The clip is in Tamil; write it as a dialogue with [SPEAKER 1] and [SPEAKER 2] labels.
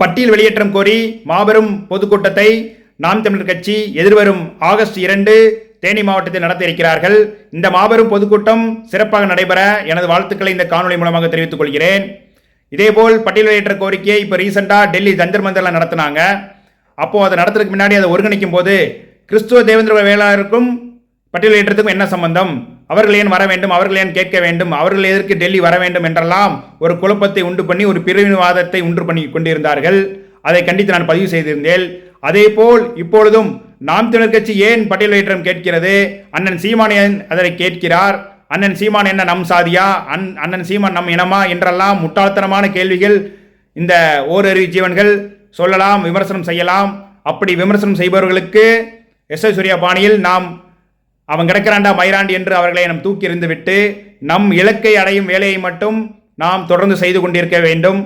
[SPEAKER 1] பட்டியல் வெளியேற்றம் கோரி மாபெரும் பொதுக்கூட்டத்தை நாம் தமிழர் கட்சி எதிர்வரும் ஆகஸ்ட் இரண்டு தேனி மாவட்டத்தில் நடத்த இருக்கிறார்கள் இந்த மாபெரும் பொதுக்கூட்டம் சிறப்பாக நடைபெற எனது வாழ்த்துக்களை இந்த காணொலி மூலமாக தெரிவித்துக் கொள்கிறேன். இதேபோல் பட்டியல் வெளியேற்ற கோரிக்கையை இப்போ ரீசெண்டாக டெல்லி ஜந்தர் மந்தரில் நடத்தினாங்க. அப்போது அதை நடத்துறதுக்கு முன்னாடி அதை ஒருங்கிணைக்கும் போது கிறிஸ்துவ தேவேந்திர வேளாருக்கும் பட்டியல் வெளியேற்றத்துக்கும் என்ன சம்பந்தம்? அவர்கள் ஏன் வர வேண்டும்? அவர்கள் ஏன் கேட்க வேண்டும்? அவர்கள் எதற்கு டெல்லி வர வேண்டும் என்றெல்லாம் ஒரு குழப்பத்தை உண்டு பண்ணி ஒரு பிரிவினவாதத்தை உண்டு பண்ணி கொண்டிருந்தார்கள். அதை கண்டித்து நான் பதிவு செய்திருந்தேன். அதேபோல் இப்பொழுதும் நாம் தமிழர் கட்சி ஏன் பட்டியல் கேட்கிறது? அண்ணன் சீமான் அதனை கேட்கிறார்? அண்ணன் சீமான் என்ன நம் சாதியா? அன் அண்ணன் சீமான் நம் இனமா? என்றெல்லாம் முட்டாள்தனமான கேள்விகள் இந்த ஓரறிவு ஜீவன்கள் சொல்லலாம் விமர்சனம் செய்யலாம். அப்படி விமர்சனம் செய்பவர்களுக்கு எஸ் எஸ் சூர்யா பாணியில் நாம் அவன் கிடக்கிறாண்டா மயிராண்டி என்று அவர்களை நம் தூக்கி எறிந்து விட்டு நம் இலக்கை அடையும் வேலையை மட்டும் நாம் தொடர்ந்து செய்து கொண்டிருக்க வேண்டும்.